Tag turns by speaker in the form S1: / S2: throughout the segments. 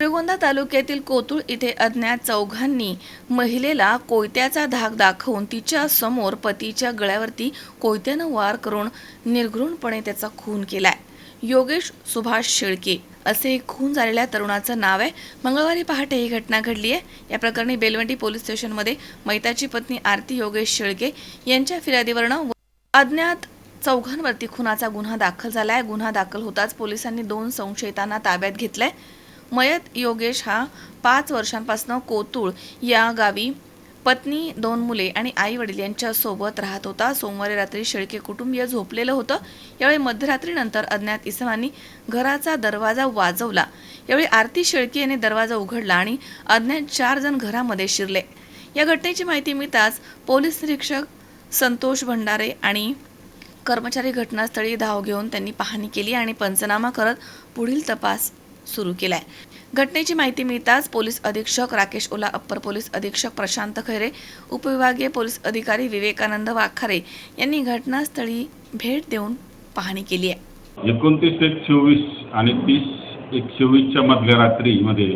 S1: श्रीगोंदा तालुक्यातील कोतुळ इथे अज्ञात चौघांनी महिलेला कोयत्याचा धाक दाखवून तिच्या समोर पतीच्या गळ्यावरती कोयत्यानं वार करून निर्घृणपणे त्याचा खून केलाय. योगेश सुभाष शेळके असे खून झालेल्या तरुणाचं नाव आहे. मंगळवारी पहाटे ही घटना घडली आहे. या प्रकरणी बेलवंडी पोलीस स्टेशनमध्ये मैताची पत्नी आरती योगेश शेळके यांच्या फिर्यादीवरनं अज्ञात चौघांवरती खुनाचा गुन्हा दाखल झालाय. गुन्हा दाखल होताच पोलिसांनी दोन संशयितांना ताब्यात घेतलाय. मयत योगेश हा पाच वर्षांपासून कोतुळ या गावी पत्नी दोन मुले आणि आई वडील यांच्यासोबत राहत होता. सोमवारी रात्री शेळके कुटुंबीय झोपलेलं होतं. यावेळी मध्यरात्रीनंतर अज्ञात इसमांनी घराचा दरवाजा वाजवला. यावेळी आरती शेळके यांनी दरवाजा उघडला आणि अज्ञात चार जण घरामध्ये शिरले. या घटनेची माहिती मिळताच पोलीस निरीक्षक संतोष भंडारे आणि कर्मचारी घटनास्थळी धाव घेऊन त्यांनी पाहणी केली आणि पंचनामा करत पुढील तपास सुरू केलाय. घटनेची माहिती मिळताच पोलीस अधीक्षक राकेश ओला अप्पर पोलीस अधीक्षक प्रशांत खैरे उपविभागीय पोलीस अधिकारी विवेकानंद वाखारे यांनी घटनास्थळी भेट देऊन पाहणी केली आहे.
S2: एकोणतीस एक चोवीस आणि तीस एक चोवीसच्या मधल्या रात्रीमध्ये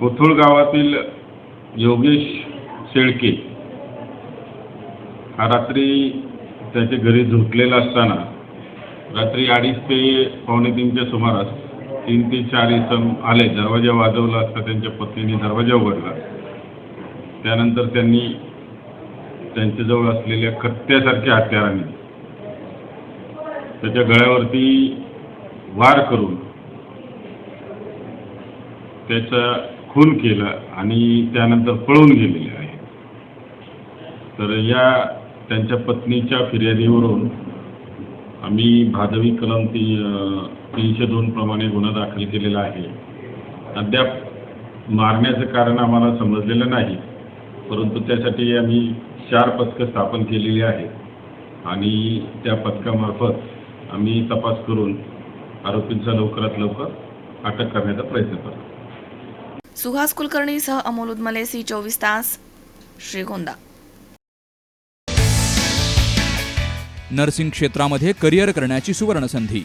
S2: कोथुळ गावातील योगेश शेळके हा रात्री त्याच्या घरी झोपलेला असताना रात्री अडीच ते पावणे तीनच्या सुमारास तीन ते चार इसम आले दरवाजा वाजवला असता त्यांच्या पत्नीने दरवाजा उघडला. त्यानंतर त्यांनी त्यांच्याजवळ असलेल्या कत्त्यासारख्या हत्याराने त्याच्या गळ्यावरती वार करून त्याचा खून केला आणि त्यानंतर पळून गेलेले आहे तर या त्यांच्या पत्नीच्या फिर्यादीवरून आम्ही भादवी कलम ती अं, तीनशे दोन प्रमाणे गुन्हा दाखल केलेला आहे. अद्याप मारण्याचं कारण आम्हाला समजलेलं नाही परंतु त्यासाठी आम्ही चार पथकं स्थापन केलेली आहेत. आणि त्या पथकामार्फत आम्ही तपास करून आरोपींचा लवकरात लवकर अटक करण्याचा प्रयत्न करतो.
S1: सुहास कुलकर्णी सह अमोल उदमले सी चोवीस तास श्रीगोंदा.
S3: नर्सिंग क्षेत्रामध्ये करिअर करण्याची सुवर्णसंधी.